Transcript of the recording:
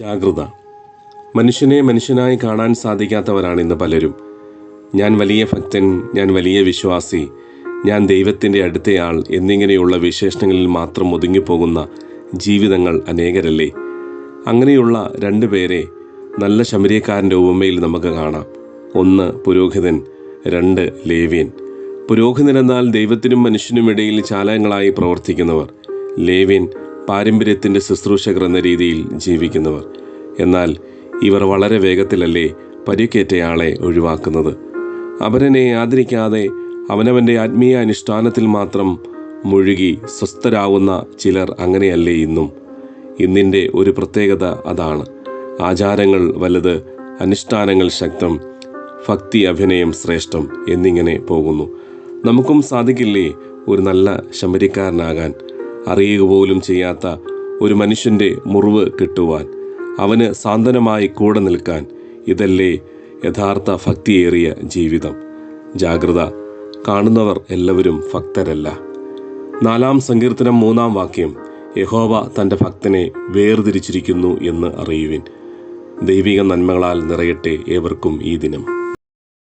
ജാഗ്രത. മനുഷ്യനെ മനുഷ്യനായി കാണാൻ സാധിക്കാത്തവരാണ് ഇന്ന് പലരും. ഞാൻ വലിയ ഭക്തൻ ഞാൻ വലിയ വിശ്വാസി ഞാൻ ദൈവത്തിന്റെ അടുത്തയാൾ എന്നിങ്ങനെയുള്ള വിശേഷണങ്ങളിൽ മാത്രം ഒതുങ്ങിപ്പോകുന്ന ജീവിതങ്ങൾ അനേകരല്ലേ? അങ്ങനെയുള്ള രണ്ടു പേരെ നല്ല ശമരിയക്കാരന്റെ ഉപമയിൽ നമുക്ക് കാണാം. ഒന്ന് പുരോഹിതൻ രണ്ട് ലേവ്യൻ. പുരോഹിതൻ എന്നാൽ ദൈവത്തിനും മനുഷ്യനും ഇടയിൽ ചാലകങ്ങളായി പ്രവർത്തിക്കുന്നവർ. ലേവ്യൻ പാരമ്പര്യത്തിന്റെ ശുശ്രൂഷകർ എന്ന രീതിയിൽ ജീവിക്കുന്നവർ. എന്നാൽ ഇവർ വളരെ വേഗത്തിലല്ലേ പരിക്കേറ്റയാളെ ഒഴിവാക്കുന്നത്. അവനെ ആദരിക്കാതെ അവനവന്റെ ആത്മീയ അനുഷ്ഠാനത്തിൽ മാത്രം മുഴുകി സ്വസ്ഥരാവുന്ന ചിലർ അങ്ങനെയല്ലേ ഇന്നും. ഇന്നിന്റെ ഒരു പ്രത്യേകത അതാണ്. ആചാരങ്ങൾ വലുത് അനുഷ്ഠാനങ്ങൾ ശക്തം ഭക്തി അഭിനയം ശ്രേഷ്ഠം എന്നിങ്ങനെ പോകുന്നു. നമുക്കും സാധിക്കില്ലേ ഒരു നല്ല ശമരിക്കാരനാകാൻ? അറിയുക പോലും ചെയ്യാത്ത ഒരു മനുഷ്യന്റെ മുറിവ് കിട്ടുവാൻ അവന് സാന്ത്വനമായി കൂടെ നിൽക്കാൻ ഇതല്ലേ യഥാർത്ഥ ഭക്തിയേറിയ ജീവിതം. ജാഗ്രത കാണുന്നവർ എല്ലാവരും ഭക്തരല്ല. നാലാം സങ്കീർത്തനം മൂന്നാം വാക്യം യഹോവ തന്റെ ഭക്തനെ വേർതിരിച്ചിരിക്കുന്നു എന്ന് അറിയുവിൻ. ദൈവിക നന്മകളാൽ നിറയട്ടെ ഏവർക്കും ഈ ദിനം.